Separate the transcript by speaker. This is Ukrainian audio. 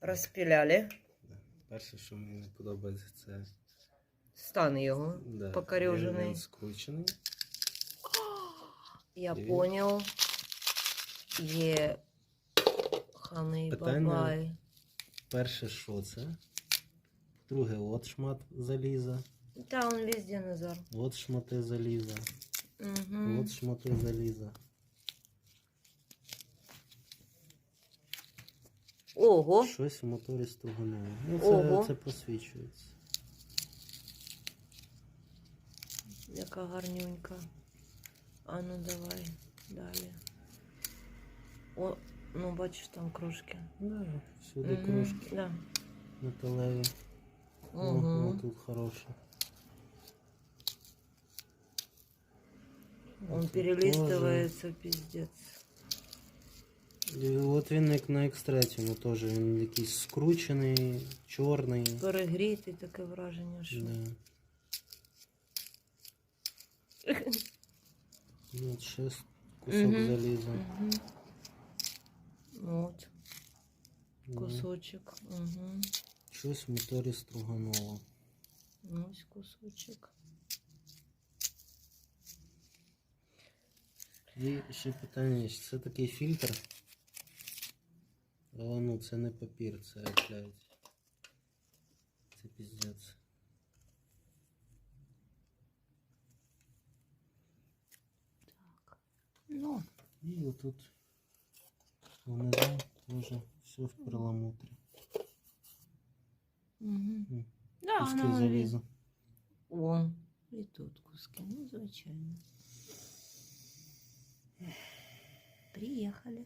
Speaker 1: Розпіляли.
Speaker 2: Перше, що мені не подобається, це
Speaker 1: Стан його.
Speaker 2: да,
Speaker 1: Покорежений.
Speaker 2: Він скручений.
Speaker 1: Я
Speaker 2: І-
Speaker 1: понял. Є хани
Speaker 2: Питання?
Speaker 1: бабай.
Speaker 2: Перше, що це? Друге, от шмат заліза,
Speaker 1: Та он везде Назар.
Speaker 2: от шмати заліза,
Speaker 1: Угу.
Speaker 2: от шмати заліза.
Speaker 1: Ого.
Speaker 2: Щось в моторі стогонуло. Ну,
Speaker 1: Ого.
Speaker 2: це, це просвічується.
Speaker 1: Яка гарнюнька. А ну давай далі. О, ну бачиш там крошки.
Speaker 2: Да, всюди
Speaker 1: Мгм,
Speaker 2: крошки
Speaker 1: Да.
Speaker 2: металеві. О,
Speaker 1: Угу.
Speaker 2: о, тут хороше.
Speaker 1: Он
Speaker 2: Тут
Speaker 1: перелистывается, пиздец.
Speaker 2: От він як на X3 теж. Він якийсь скручений, чорний.
Speaker 1: Перегрітий таке враження, що.
Speaker 2: Да. Ну, от ще кусок
Speaker 1: Мгм.
Speaker 2: заліза.
Speaker 1: Угу. От,
Speaker 2: Да.
Speaker 1: кусочок. Угу.
Speaker 2: Щось в моторі струганово.
Speaker 1: Ось кусочок.
Speaker 2: І ще питання, чи це такий фільтр? Але ну це не папір, це блядь. Це піздець.
Speaker 1: Так. Ну,
Speaker 2: І отут внизу теж все в перламутрі.
Speaker 1: угу.
Speaker 2: М,
Speaker 1: Да,
Speaker 2: Куски
Speaker 1: воно
Speaker 2: заліза.
Speaker 1: О, і тут куски, ну, звичайно. Приїхали.